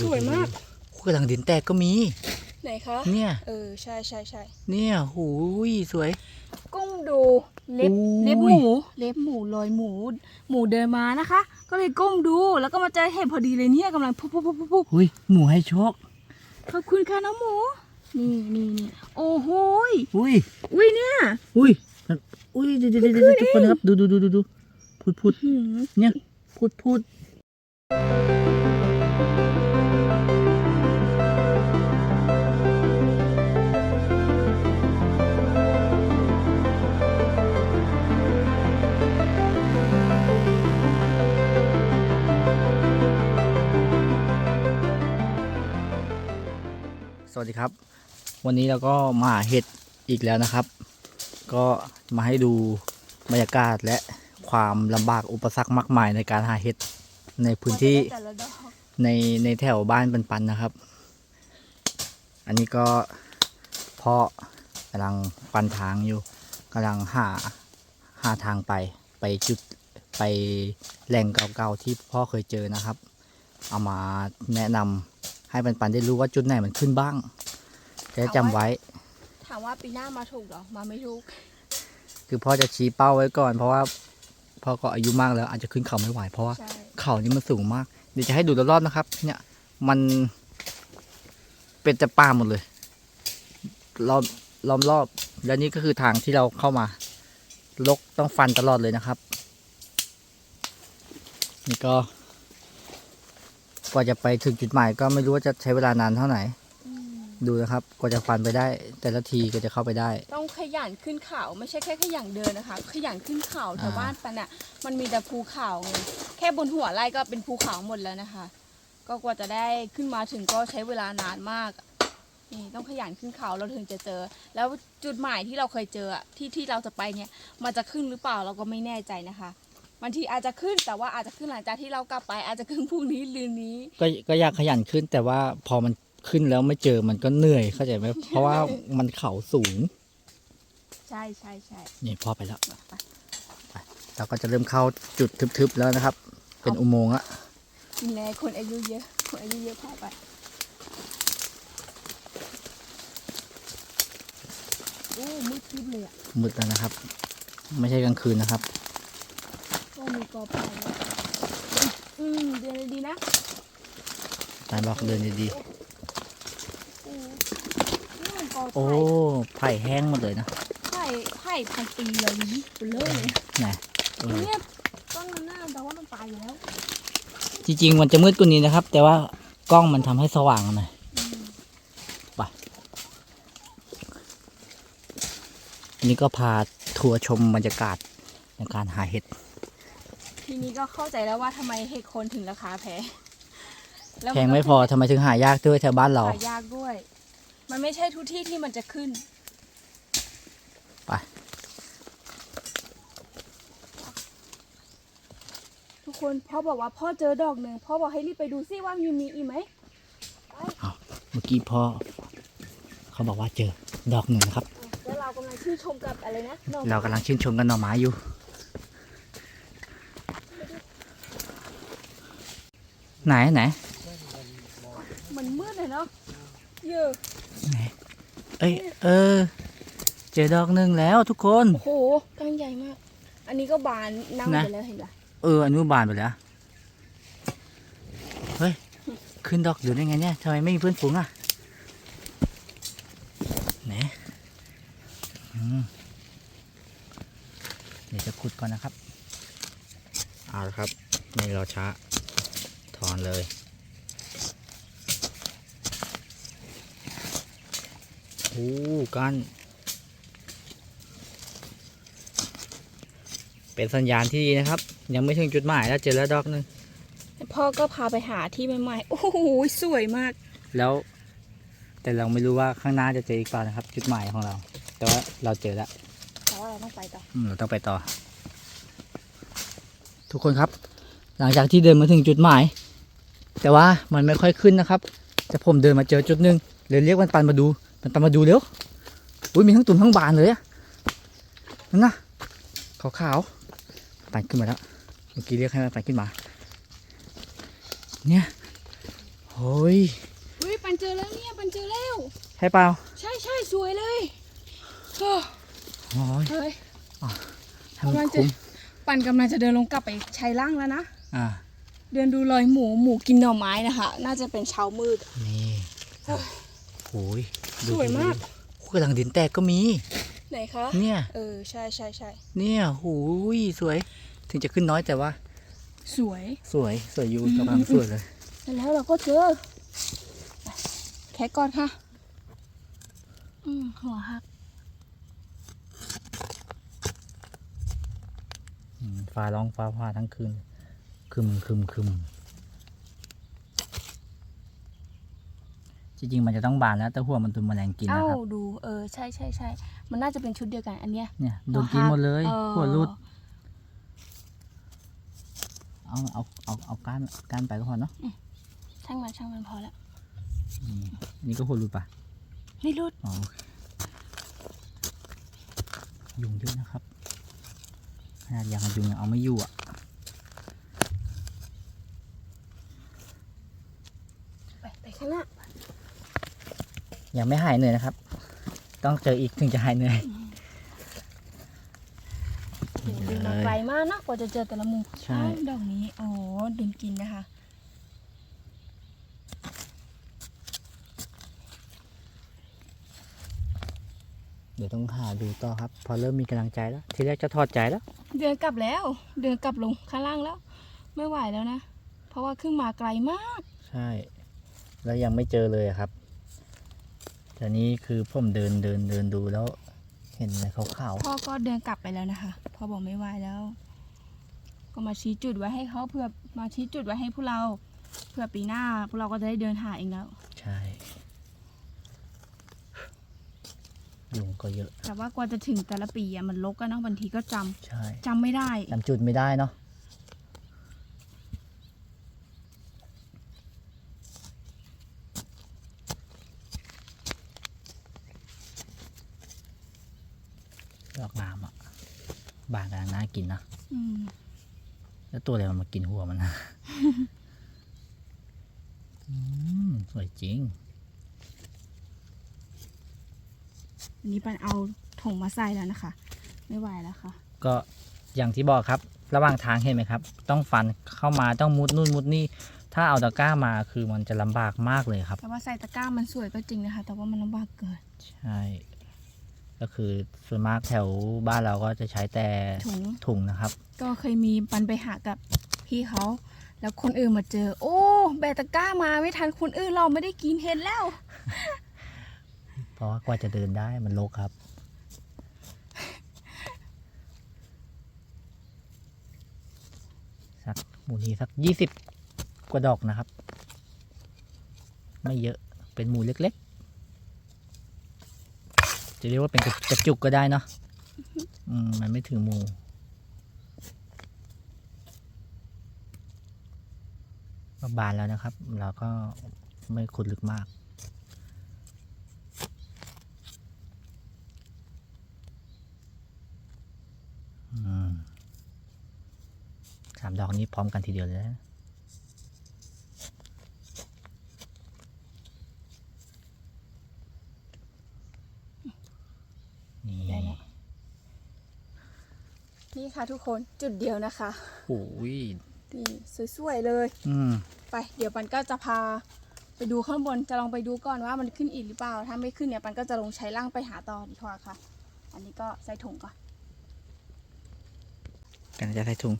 สวยมากโอ้กระถางดินแตกก็มี ไหนคะ เนี่ย เออ ใช่ใช่ใช่เนี่ยหูยสวยก้มดูเล็บอุ้ยเล็บหมู เล็บหมูรอยหมู หมูเดินมานะคะ ก็เลยก้มดูแล้วก็มาเจอเห็บพอดีเลยเนี่ยกำลังพุบพุบพุบพุบพุบหุยหมูให้โชคขอบคุณค่ะน้องหมู นี่นี่นี่โอ้โหยอุ้ยอุ้ยเนี่ยอุ้ยมันอุ้ยเดี๋ยวเดี๋ยวเดี๋ยวเดี๋ยวทุกคนนะครับดูดูดูดูดูพูดพูดหืมเนี่ยพูดพูด วัสดีครับ วันนี้เราก็มาหาเห็ดอีกแล้วนะครับ ก็มาให้ดูบรรยากาศและความลำบากอุปสรรคมากมายในการหาเห็ดในพื้นที่แต่ละดอกในในแถวบ้านปันๆนะครับ อันนี้ก็พ่อกำลังปันทางอยู่กำลังหาหาทางไปไปจุดไปแหล่งเก่าๆที่พ่อเคยเจอนะครับ เอามาแนะนำ ให้ปันๆได้รู้ว่าจุดไหนมันขึ้นบ้าง จะได้จำไว้ ถามว่าปีหน้ามาถูกเหรอ มาไม่ถูก คือพ่อจะชี้เป้าไว้ก่อน เพราะว่าพ่อก็อายุมากแล้ว อาจจะขึ้นเขาไม่ไหว เพราะว่าใช่ เขานี่มันสูงมาก เดี๋ยวจะให้ดูรอบๆนะครับ เนี่ย มัน เป็นแต่ป่าหมดเลยล้อมล้อมรอบ แล้วนี่ก็คือทางที่เราเข้ามา ลกต้องฟันตลอดเลยนะครับ นี่ก็ กว่าจะไปถึงจุดหมายก็ไม่รู้ว่าจะใช้เวลานานเท่าไหร่อืมดูนะครับ กว่าจะฟันไปได้ แต่ละทีก็จะเข้าไปได้ ต้องขยันขึ้นเขาไม่ใช่แค่ขยันเดินนะคะ ขยันขึ้นเขาแถวอ่าบ้านปันอะ มันมีแต่ภูเขาไงแค่บนหัวไร่ก็เป็นภูเขาหมดแล้วนะคะ ก็กว่าจะได้ขึ้นมาถึงก็ใช้เวลานานมาก นี่ต้องขยันขึ้นเขาเราถึงจะเจอ แล้วจุดหมายที่เราเคยเจออะที่ที่เราจะไปเนี่ย มันจะขึ้นหรือเปล่าเราก็ไม่แน่ใจนะคะ บางทีอาจจะขึ้นแต่ว่าอาจจะขึ้นหลังจากที่เรากลับไป อาจจะขึ้นพรุ่งนี้หรือนี้ ก็ก็อยากขยันขึ้นแต่ว่าพอมันขึ้นแล้วไม่เจอมันก็เหนื่อยเข้าใจไหมเพราะว่ามันเขาสูง ใช่ใช่ใช่นี่พ่อไปแล้วไปเราก็จะเริ่มเข้าจุดทึบๆแล้วนะครับ เป็นอุโมงค์ละกินแลคนอายุเยอะ คนอายุเยอะพาไปโอ้มืดทิบเลยอะมืดแล้วนะครับ ไม่ใช่กลางคืนนะครับก็ มีกอไผ่แล้วอืมเดินดีๆนะตายบอกเดินดีอืมนี่มันกอๆ โอ้ไผ่ไผ่แห้งหมดเลยนะไผ่ไผ่พันปีเลยนี่เป็นเลยเลยไหนเออเนี่ยต้นมันน่าแต่ว่ามันตายอยู่แล้วจริงๆมันจะมืดกว่านี้นะครับ แต่ว่ากล้องมันทำให้สว่างหน่อย อืมอันนี้ก็พาทัวร์ชมบรรยากาศในการหาเห็ด ทีนี้ก็เข้าใจแล้วว่าทำไมเห็ดโคนถึงราคาแพงล้วแพนงก็ไม่พอทำไมถึงหายากด้วยแถวบ้านเรา หายากด้วย มันไม่ใช่ทุกที่ที่มันจะขึ้นไป ทุกคนพ่อบอกว่าพ่อเจอดอกหนึ่งพ่อบอกให้รีบไปดูซิว่ามีมีอีกไหมเมื่อกี้พ่อเขาบอกว่าเจอดอกหนึ่งนะครับ แล้วเรากำลังชื่นชมกับอะไรนะหน่อไม้ เรากำลังชื่นชมกันหน่อไม้อยู่ ไหนไหนมันมืดเลยเนาะเยอะไหนเอ้ยเออ เจอดอกหนึ่งแล้วทุกคนโอ้โหตั้งใหญ่มาก อันนี้ก็บานเน่านะไปแล้วเห็นปะเอออนุบาลไปแล้วเฮ้ยขึ้นดอกเดือนได้ไงเนี่ยทำไมไม่มีเพื่อนฝูงอะไหนอืมเดี๋ยวจะขุดก่อนนะครับ เอาละครับ ไม่รอช้าถ อนเลย โอ้กันเป็นสัญญาณที่ดีนะครับ ยังไม่ถึงจุดหมายแล้วเจอแล้วดอกหนึงพ่อก็พาไปหาที่ใหม่ๆ โอ้โหสวยมาก แล้ว แต่เราไม่รู้ว่าข้างหน้าจะเจออีกเปล่านะครับ จุดหมายของเรา แต่ว่าเราเจอแล้วแต่ว่าเราต้องไปต่ออืมเราต้องไปต่อ ทุกคนครับ หลังจากที่เดินมาถึงจุดหมาย แต่ว่ามันไม่ค่อยขึ้นนะครับ แต่ผมเดินมาเจอจุดหนึ่งเลยเรียกมันปันมาดูมันปันมาดูเร็วอุ้ยมีทั้งตุ่มทั้งบานเลยอะนั่นนะขาวๆปันขึ้นมาแล้วเมื่อกี้เรียกให้มันปันขึ้นมา เนี่ยโหเฮ้ยเฮ้ยปันเจอแล้วเนี่ยปันเจอแล้วใช่เปล่าใช่ใช่สวยเลยโอ้โอ้ยเฮ้ยทำกำลังจะคุ้มปันกำลังจะเดินลงกลับไปชายล่างแล้วนะอ่า เดินดูรอยหมูหมูกินหน่อไม้นะคะ น่าจะเป็นเช้ามืด นี่โอ้ยดูสวยมากโอ้ยกำลังดินแตกก็มี ไหนคะ เนี่ย เออ ใช่ใช่ใช่เนี่ยโอ้ยสวย ถึงจะขึ้นน้อยแต่ว่า สวย สวย สวยอยู่กำลังสวยเลย แล้วเราก็เจอ แค่ก่อนค่ะ อืมหัวหักอืมฟ้าร้องฟ้าผ่าทั้งคืน คึมคึมคึมจริงๆมันจะต้องบานแล้วแต่หัวมันตุนแมลงกินเอ้านะครับ ดูเออใช่ใช่ใช่มันน่าจะเป็นชุดเดียวกันอันเนี้ย เนี่ยโดนกินหมดเลยออ หัวรุด เอาเอาเอาเอาก้านก้านไปก็พอเนาะช่างมันช่างมันพอแล้วนี่นี่ก็หัวรุดปะไม่รุดอ๋อโอเคยุงเยอะนะครับขนาดยางยุงยังเอาไม่อยู่อะ ไปไปข้างห น้ายังไม่หายเหนื่อยนะครับ ต้องเจออีกถึงจะหายเหนื่อยโอ้โหเดินมาไกลมากนะกว่าจะเจอแต่ละมุมใช่อ้าวดอกนี้โอ้โหโดนกินนะคะเดี๋ยวต้องหาดูต่อครับ พอเริ่มมีกำลังใจแล้ว ทีแรกจะถอดใจแล้ว เดินกลับแล้ว เดินกลับลงข้างล่างแล้ว ไม่ไหวแล้วนะ เพราะว่าขึ้นมาไกลมาก ใช่ แล้วยังไม่เจอเลยอะครับแต่นี้คือผมเดินเดินเดินดูแล้ว เห็นอะไรขาวพ่อก็เดินกลับไปแล้วนะคะพ่อบอกไม่ไหวแล้ว ก็มาชี้จุดไว้ให้เขาเพื่อมาชี้จุดไว้ให้พวกเราเพื่อปีหน้าพวกเราก็จะได้เดินหาเองแล้ว ๆ ใช่ ยุงก็เยอะ แต่ว่ากว่าจะถึงแต่ละปีอะมันลกกันเนาะบางทีก็จำใช่จำไม่ได้ จำจุดไม่ได้เนาะ ดอกงามอะ บาน กำลังน่ากินนะอืมแล้วตัวอะไรมันมากินหัวมันนะอืมสวยจริงอันนี้ปันเอาถุงมาใส่แล้วนะคะ ไม่ไหวแล้วค่ะ ก็อย่างที่บอกครับ ระหว่างทางเห็นไหมครับ ต้องฟันเข้ามาต้องมุดนู่นมุดนี่ ถ้าเอาตะกร้ามาคือมันจะลำบากมากเลยครับ แต่ว่าใส่ตะกร้ามันสวยก็จริงนะคะ แต่ว่ามันลำบากเกิน ใช่ ก็คือส่วนมากแถวบ้านเราก็จะใช้แต่ถุง ถุงนะครับ ก็เคยมีปันไปหากับพี่เขา แล้วคนอื่นมาเจอ โอ้แบกตะกร้ามาไม่ทันคนอื่นเราไม่ได้กินเห็นแล้ว เพราะว่ากว่าจะเดินได้มันโลกครับ สักหมูนี้สักยี่สิบกว่าดอกนะครับ ไม่เยอะเป็นหมูเล็กๆ จะเรียกว่าเป็นกระกระจุกก็ได้เนาะอืมมันไม่ถึงมูบานแล้วนะครับ เราก็ไม่ขุดลึกมากสามดอกนี้พร้อมกันทีเดียวเลยนะ ได้แล้วนี่ค่ะทุกคนจุดเดียวนะคะโอ้ยนี่สวยๆเลย อืมไปเดี๋ยวปันก็จะพาไปดูข้างบนจะลองไปดูก่อนว่ามันขึ้นอีกหรือเปล่า ถ้าไม่ขึ้นเนี่ยปันก็จะลงใช้ล่างไปหาต่อดีกว่าค่ะ อันนี้ก็ใส่ถุงก่อนกันจะใส่ถุง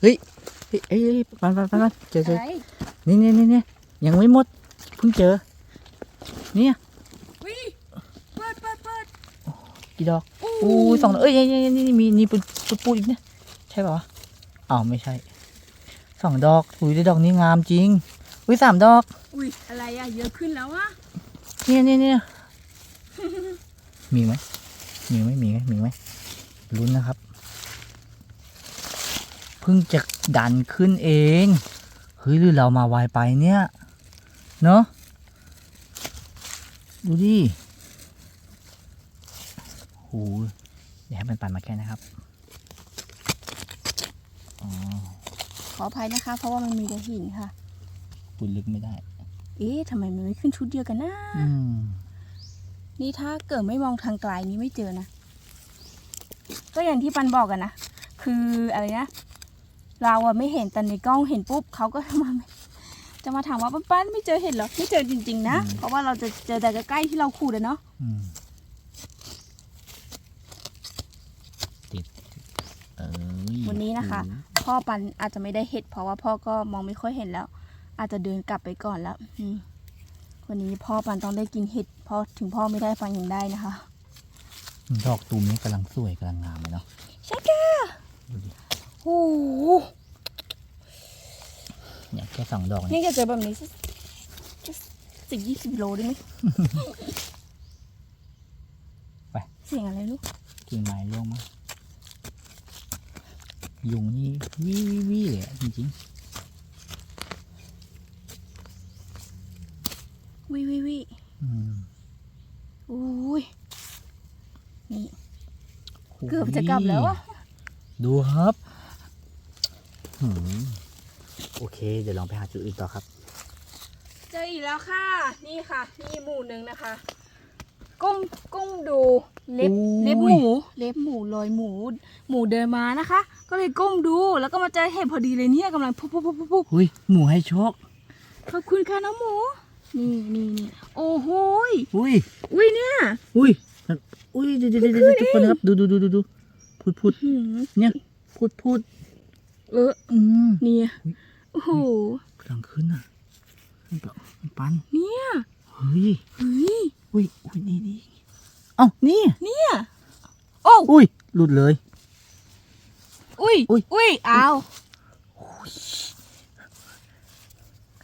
เฮ้ยเฮ้ยเอ้ยเอ้ยปันปันปันปันเจอเจออะไรนี่นี่นี่นี่ยังไม่หมดเพิ่งเจอ เนี่ย วิเปิดเปิดเปิด กี่ดอกอู้ยสองดอกเอ้ยนี่นี่นี่นี่มีนี่ปุดปุดปุดอีกเนี่ยใช่ป่าวะอ้าวไม่ใช่สองดอกอุ้ยได้ดอกนี้งามจริง อุ้ยสามดอก อุ้ยอะไรอะเยอะขึ้นแล้วอะเนี่ยเนี่ยเนี่ยมีไหมมีไหมมีไหมมีไหมลุ้นนะครับเพิ่งจะดันขึ้นเองเฮ้ยหรือเรามาไวไปเนี่ย เนาะดูดิโหเดี๋ยวให้มันปั่นมาแค่นะครับอ๋อขออภัยนะคะ เพราะว่ามันมีแต่หินค่ะปุดลึกไม่ได้ เอ๊ะทำไมมันไม่ขึ้นชุดเดียวกันนะอืมนี่ถ้าเกิดไม่มองทางไกลนี่ไม่เจอนะ ก็อย่างที่ปันบอกกันนะคืออะไรนะ เราอะไม่เห็นแต่ในกล้องเห็นปุ๊บเขาก็มา จะมาถามว่าปันปันไม่เจอเห็นเหรอไม่เจอจริง ๆ นะ เพราะว่าเราจะเจอแต่ใกล้ๆที่เราขูดอะเนาะอืมติดเอ้ย วั นนี้นะคะ พ่อปันอาจจะไม่ได้เห็ดเพราะว่าพ่อก็มองไม่ค่อยเห็นแล้ว อาจจะเดินกลับไปก่อนแล้วอืมวันนี้พ่อปันต้องได้กินเห็ดเพราะถึงพ่อไม่ได้ปันยังได้นะคะดอกตูมนี่กำลังสวยกำลังงามเลยเนาะใช่ค่ะดูดิโอ้โหเนี่ยแค่สองดอกนี่เนี่ยจะเจอแบบนี้สักสิบยี่สิบโลได้ไหมไปเสียงอะไรลูกกิ่งไม้ร่วงมา ยุงนี่วิวิวิเลยอะจริงวิวิวิๆอืมอุ้ย นี่โอ้ยเกือบจะกลับแล้วอะดูครับหืมโอเค เดี๋ยวลองไปหาจุดอื่นต่อครับ เจออีกแล้วค่ะ นี่ค่ะ นี่หมูหนึ่งนะคะก้มก้มดู เล็บโอ้ยเล็บหมู เล็บหมูลอยหมู หมูเดินมานะคะ ก็เลยก้มดูแล้วก็มาเจอเห็ดพอดีเลยเนี่ยกำลังพุบพุบพุบพุบพุบอุ้ยหมูให้โชคขอบคุณค่ะน้องหมู นี่นี่นี่โอ้โหยอุ้ยอุ้ยเนี่ย อุ้ยมันอุ้ยเดี๋ยวเดี๋ยวเดี๋ยวเดี๋ยวทุกคนนะครับดูดูดูดูดูพูดพูดหืมเนี่ยพูดพูดเอออืมเนี่ยโอ้โหกำลังขึ้นอะมันแบบมันปันเนี่ยเฮ้ยเฮ้ยอุ้ยอุ้ยนี่นี่เอ้านี่เนี่ยโอ้อุ้ยหลุดเลย อุ้ยอุ๊ยอุ้ยเอา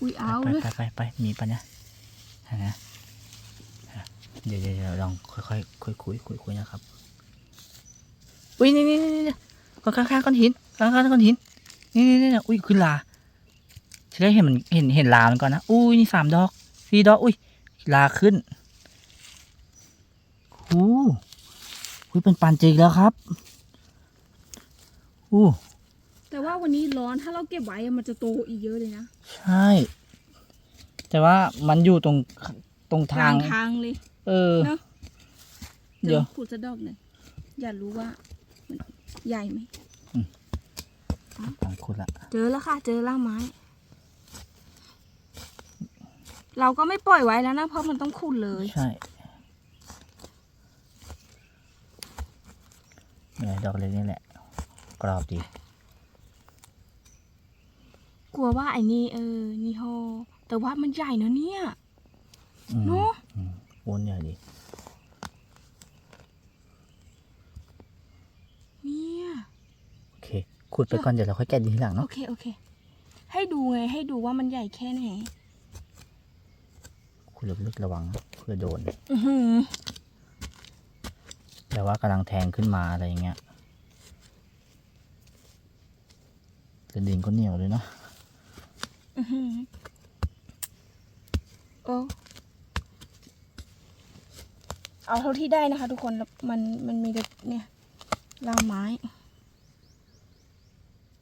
อุ้ยเอาไปเลยไปไปไปมีปะเนี่ยฮะนะเดี๋ยวเดี๋ยวเดี๋ยวลองค่อยค่อยคุยคุยคุยคุยนะครับอุ้ยนี่นี่นี่นี่ข้างข้างๆก้อนหินข้างข้างๆก้อนหินนี่นี่นี่อุ้ยขึ้นลาฉันได้เห็นมันเห็นเห็นลามันก่อนนะอุ้ยนี่สามดอกสี่ดอกอุ้ยลาขึ้นหูอุ้ยเป็นปานจริงแล้วครับ อู้แต่ว่าวันนี้ร้อนถ้าเราเก็บไว้อะมันจะโตอีกเยอะเลยนะใช่ แต่ว่ามันอยู่ตรงตรงกทาลางงทางเลย เออเนอะเดี๋ยวขูดสะดอกหน่อยอยากรู้ว่ามันใหญ่ไหมปานคุณละเจอแล้วค่ะ เจอล่างไม้ เราก็ไม่ปล่อยไว้แล้วนะ เพราะมันต้องขุดเลยใช่เนี่ยดอกเล็กนี่แหละ กรอบดี กลัวว่าไอ้นี่เออนี่ฮอแต่ว่ามันใหญ่นะเนี่ยอืมเนอะอืมวนใหญ่ดี เนี่ย โอเค ขุดไปก่อน เดี๋ยวเราค่อยแกะดินทีหลังโอเนาะ เคโอเค ให้ดูไงให้ดูว่ามันใหญ่แค่ไหนขุดลึกๆระวังนะเพื่อโดน อือหือแต่ว่ากำลังแทงขึ้นมาอะไรอย่างเงี้ย แต่ดินก็เหนียวเลยนะอือหือโอ้เอาเท่าที่ได้นะคะ ทุกคนแล้วมันมันมีแต่เนี่ยรางไม้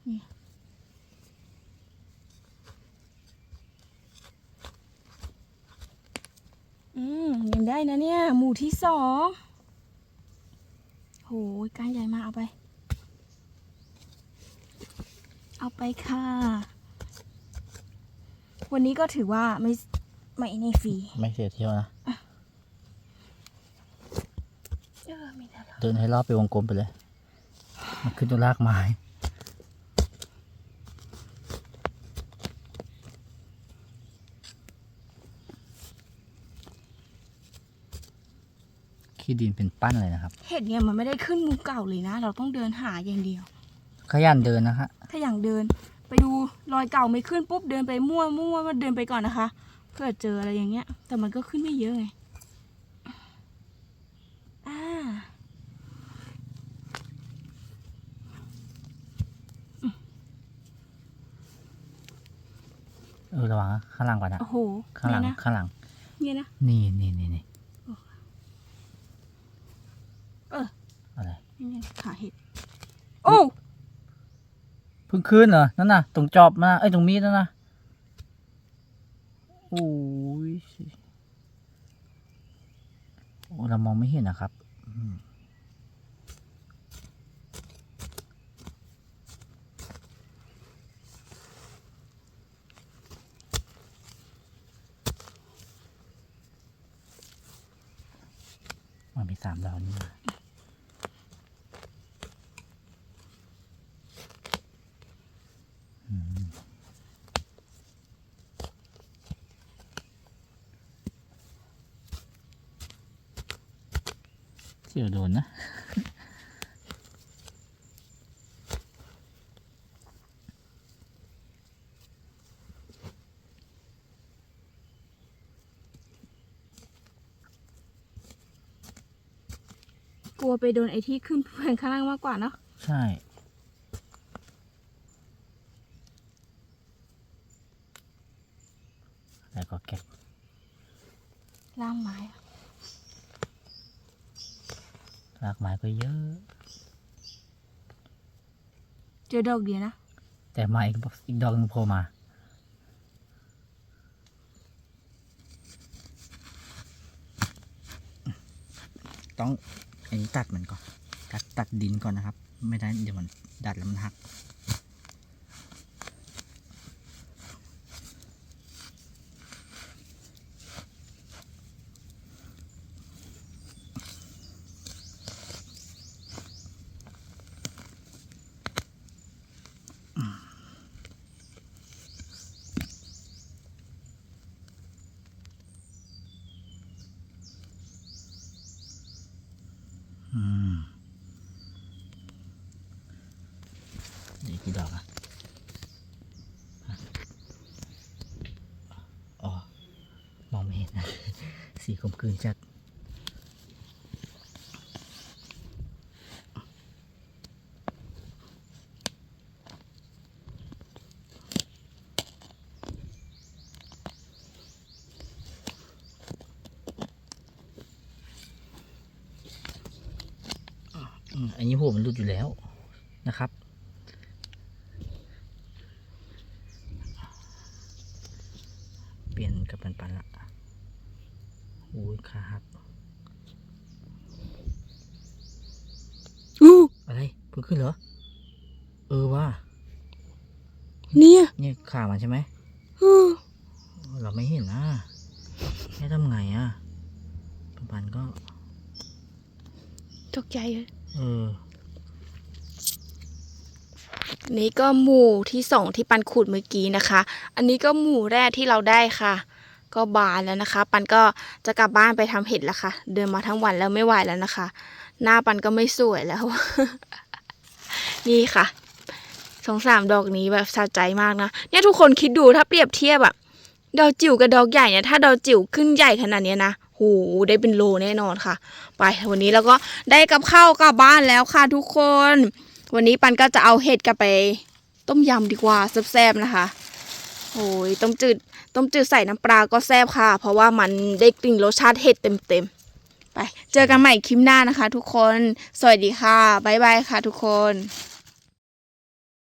เนี่ยอืมยังได้นะเนี่ย หมู่ที่สองโหก้านใหญ่มากเอาไป เอาไปค่ะ วันนี้ก็ถือว่าไม่ไม่นี่ฟรี ไม่เสียเที่ยวนะ เออมีแต่เราเดินให้รอบไปวงกลมไปเลย มันขึ้นตัวรากไม้ ขี้ดินเป็นปั้นเลยนะครับ เห็ดเนี่ยมันไม่ได้ขึ้นหมูเก่าเลยนะ เราต้องเดินหาอย่างเดียว ขยันเดินนะฮะ ถ้าอย่างเดิน ไปดูรอยเก่าไม่ขึ้นปุ๊บเดินไปมั่วมั่วว่าเดินไปก่อนนะคะเพื่อเจออะไรอย่างเงี้ย แต่มันก็ขึ้นไม่เยอะไงอ่าเออระวังนะข้างหลังก่อนนะโอ้โหข้างหลังเนี่ยนะข้างหลัง เนี่ยนะ นี่นี่นี่นี่เออ อะไรเนี่ยขาเห็ด โอ้ เพิ่งขึ้นเหรอ นั่นน่ะ ตรงจอบมาเอ้ยตรงมีดนั่นน่ะ โอ้ยโอ้เรามองไม่เห็นนะครับอืมมันมีสามดาวนี่ เสี่ยวโดนนะ กลัวไปโดนไอ้ที่ขึ้นแผงข้างล่างมากกว่าเนาะ ใช่ แล้วก็เก็บล่างไม้อะ รากไม้ก็เยอะ เจอดอกเดียวนะ แต่มาอีกอีกดอกหนึงโผล่มาต้องอันนี้ตัดมันก่อนตัดตัดดินก่อนนะครับ ไม่ได้เดี๋ยวมันดัดแล้วมันหัก อืมเดี๋ยวกี่ดอกอะฮะอ๋อ มองไม่เห็นนะ สีกลมกลืนจัด อืมอันนี้หัวมันหลุดอยู่แล้วนะครับ เปลี่ยนกับปันปันละ โอ้ยขาหักอู้อะไรเพิ่งขึ้นเหรอ เออว่า เนี่ยเนี่ยขามันใช่ไหมอู้เราไม่เห็นนะให้ทำไงอะปันปันก็ ตกใจเลยเออ นี่ก็หมู่ที่สองที่ปันขุดเมื่อกี้นะคะ อันนี้ก็หมู่แรกที่เราได้ค่ะ ก็บานแล้วนะคะ ปันก็จะกลับบ้านไปทำเห็ดแล้วค่ะ เดินมาทั้งวันแล้วไม่ไหวแล้วนะคะ หน้าปันก็ไม่สวยแล้ว นี่ค่ะสองสามดอกนี้แบบสะใจมากนะ เนี่ยทุกคนคิดดูถ้าเปรียบเทียบอะดอกจิ๋วกับดอกใหญ่เนี่ยถ้าดอกจิ๋วขึ้นใหญ่ขนาดนี้นะโหได้เป็นโลแน่นอนค่ะ ไปวันนี้เราก็ได้กับข้าวกลับบ้านแล้วค่ะทุกคน วันนี้ปันก็จะเอาเห็ดกลับไป ต้มยำดีกว่าแซ่บๆนะคะโอ้ยต้มจืด ต้มจืดใส่น้ำปลาก็แซ่บค่ะ เพราะว่ามันได้กลิ่นรสชาติเห็ดเต็มๆ ไป เจอกันใหม่คลิปหน้านะคะ ทุกคน สวัสดีค่ะ บ๊ายบายค่ะ ทุกคน